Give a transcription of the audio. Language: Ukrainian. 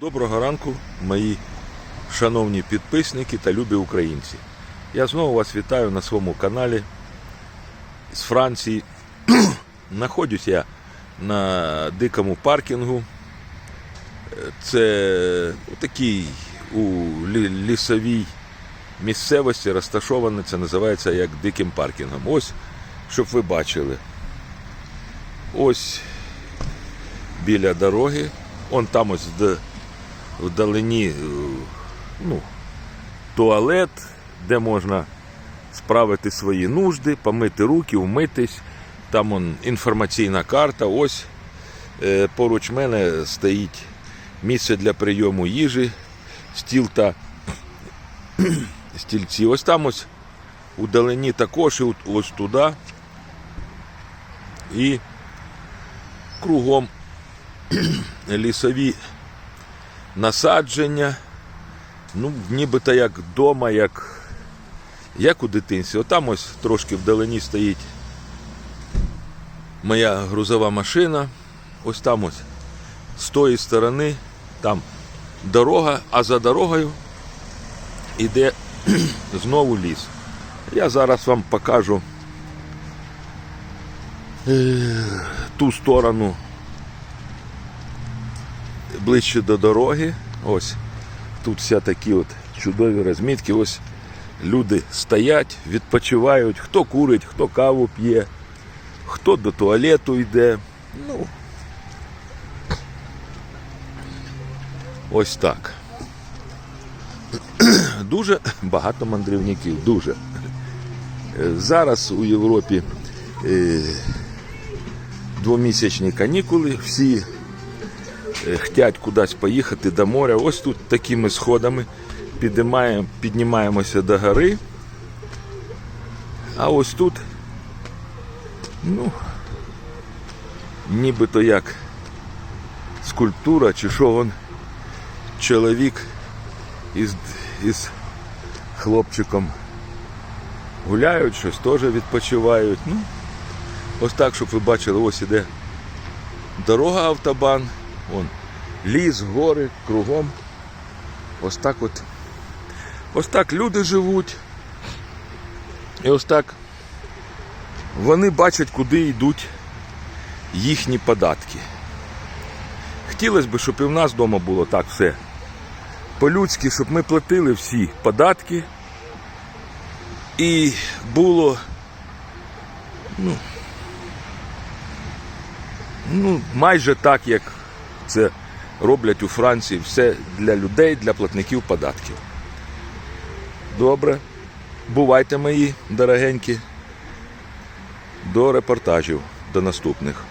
Доброго ранку, мої шановні підписники та любі українці. Я знову вас вітаю на своєму каналі з Франції. Знаходжусь я на дикому паркінгу. Це такий у лісовій місцевості розташований, це називається як диким паркінгом. Ось, щоб ви бачили. Ось біля дороги. Он там ось вдалині е, ну, туалет, де можна справити свої нужди, помити руки, вмитись. Там он, інформаційна карта. Ось е, поруч мене стоїть місце для прийому їжі, стіл та стільці. Ось там ось удалині також і ось туди. І кругом лісові насадження. Ну, нібито як вдома, як, як у дитинстві. Отам ось трошки вдалині стоїть моя грузова машина. Ось там ось з тої сторони, там дорога, а за дорогою іде знову ліс. Я зараз вам покажу е, ту сторону ближче до дороги. Ось тут вся такі от чудові розмітки. Ось люди стоять, відпочивають, хто курить, хто каву п'є, хто до туалету йде. Ну, ось так. Дуже багато мандрівників, дуже. Зараз у Європі е, двомісячні канікули, всі хотять кудись поїхати до моря. Ось тут такими сходами піднімаємо, піднімаємося до гори. А ось тут, ну, нібито як скульптура, чи що он чоловік із, із хлопчиком гуляють, щось теж відпочивають. Ну, ось так, щоб ви бачили, ось іде дорога автобан, вон, ліс, гори, кругом. Ось так от. Ось так люди живуть. І ось так вони бачать, куди йдуть їхні податки. Хотілося б, щоб і в нас вдома було так все. По-людськи, щоб ми платили всі податки. І було ну, ну, майже так, як це роблять у Франції, все для людей, для платників податків. Добре. Бувайте мої дорогенькі. До репортажів, до наступних.